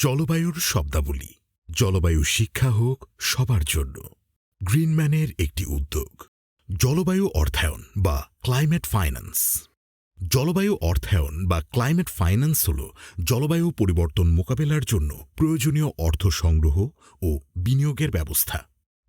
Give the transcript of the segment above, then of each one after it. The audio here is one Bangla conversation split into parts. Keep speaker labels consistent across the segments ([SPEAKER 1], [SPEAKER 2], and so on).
[SPEAKER 1] জলবায়ুর শব্দাবলী। জলবায়ু শিক্ষা হোক সবার জন্য। গ্রিনম্যানের একটি উদ্যোগ। জলবায়ু অর্থায়ন বা ক্লাইমেট ফাইন্যান্স। জলবায়ু অর্থায়ন বা ক্লাইমেট ফাইন্যান্স হল জলবায়ু পরিবর্তন মোকাবেলার জন্য প্রয়োজনীয় অর্থ সংগ্রহ ও বিনিয়োগের ব্যবস্থা।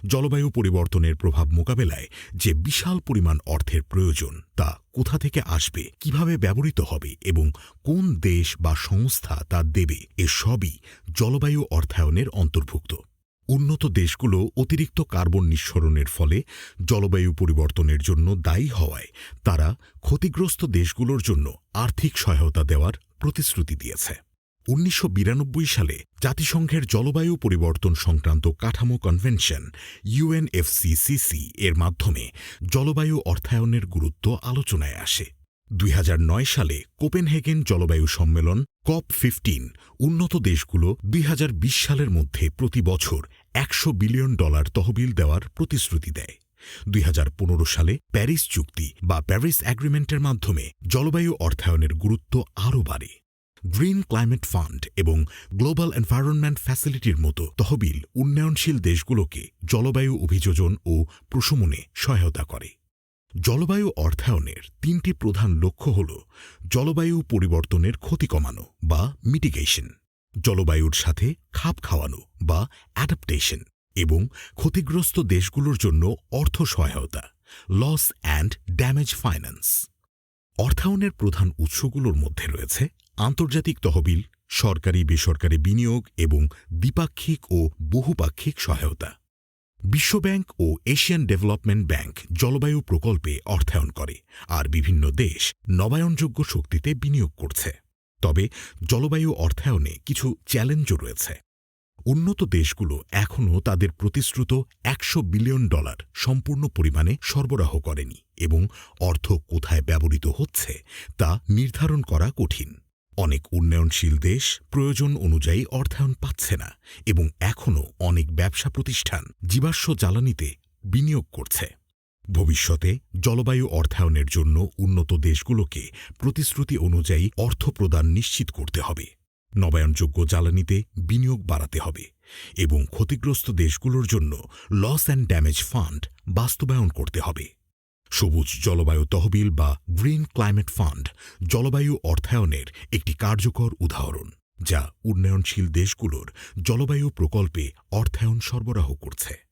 [SPEAKER 1] জলবায়ু পরিবর্তনের প্রভাব মোকাবেলায় যে বিশাল পরিমাণ অর্থের প্রয়োজন তা কোথা থেকে আসবে, কীভাবে ব্যবহৃত হবে এবং কোন দেশ বা সংস্থা তা দেবে, এ সবই জলবায়ু অর্থায়নের অন্তর্ভুক্ত। উন্নত দেশগুলো অতিরিক্ত কার্বন নিঃসরণের ফলে জলবায়ু পরিবর্তনের জন্য দায়ী হওয়ায় তারা ক্ষতিগ্রস্ত দেশগুলোর জন্য আর্থিক সহায়তা দেওয়ার প্রতিশ্রুতি দিয়েছে। উনিশশো বিরানব্বই সালে জাতিসংঘের জলবায়ু পরিবর্তন সংক্রান্ত কাঠামো কনভেনশন, ইউএনএফসিসিসি, এর মাধ্যমে জলবায়ু অর্থায়নের গুরুত্ব আলোচনায় আসে। দুই হাজার নয় সালে কোপেনহেগেন জলবায়ু সম্মেলন, কপ ফিফটিন, উন্নত দেশগুলো দুই হাজার বিশ সালের মধ্যে প্রতি বছর একশো বিলিয়ন ডলার তহবিল দেওয়ার প্রতিশ্রুতি দেয়। দুই হাজার পনেরো সালে প্যারিস চুক্তি বা প্যারিস অ্যাগ্রিমেন্টের মাধ্যমে জলবায়ু অর্থায়নের গুরুত্ব আরও বাড়ে। গ্রিন ক্লাইমেট ফান্ড এবং গ্লোবাল এনভায়রনমেন্ট ফ্যাসিলিটির মতো তহবিল উন্নয়নশীল দেশগুলোকে জলবায়ু অভিযোজন ও প্রশমনে সহায়তা করে। জলবায়ু অর্থায়নের তিনটি প্রধান লক্ষ্য হল জলবায়ু পরিবর্তনের ক্ষতি কমানো বা মিটিগেশন জলবায়ুর সাথে খাপ খাওয়ানো বা অ্যাডাপ্টেশন এবং ক্ষতিগ্রস্ত দেশগুলোর জন্য অর্থ সহায়তা লস অ্যান্ড ড্যামেজ ফাইন্যান্স অর্থায়নের প্রধান উৎসগুলোর মধ্যে রয়েছে আন্তর্জাতিক তহবিল, সরকারি, বেসরকারি বিনিয়োগ এবং দ্বিপাক্ষিক ও বহুপাক্ষিক সহায়তা। বিশ্বব্যাংক ও এশিয়ান ডেভেলপমেন্ট ব্যাংক জলবায়ু প্রকল্পে অর্থায়ন করে আর বিভিন্ন দেশ নবায়নযোগ্য শক্তিতে বিনিয়োগ করছে। তবে জলবায়ু অর্থায়নে কিছু চ্যালেঞ্জও রয়েছে। উন্নত দেশগুলো এখনও তাদের প্রতিশ্রুত একশো বিলিয়ন ডলার সম্পূর্ণ পরিমাণে সরবরাহ করেনি এবং অর্থ কোথায় ব্যবহৃত হচ্ছে তা নির্ধারণ করা কঠিন। অনেক উন্নয়নশীল দেশ প্রয়োজন অনুযায়ী অর্থায়ন পাচ্ছে না এবং এখনও অনেক ব্যবসা প্রতিষ্ঠান জীবাশ্ম জ্বালানিতে বিনিয়োগ করছে। ভবিষ্যতে জলবায়ু অর্থায়নের জন্য উন্নত দেশগুলোকে প্রতিশ্রুতি অনুযায়ী অর্থ প্রদান নিশ্চিত করতে হবে। নবায়নযোগ্য জ্বালানিতে বিনিয়োগ বাড়াতে হবে এবং ক্ষতিগ্রস্ত দেশগুলোর জন্য লস অ্যান্ড ড্যামেজ ফান্ড বাস্তবায়ন করতে হবে। সবুজ জলবায়ু তহবিল বা গ্রিন ক্লাইমেট ফান্ড জলবায়ু অর্থায়নের একটি কার্যকর উদাহরণ, যা উন্নয়নশীল দেশগুলোর জলবায়ু প্রকল্পে অর্থায়ন সরবরাহ করছে।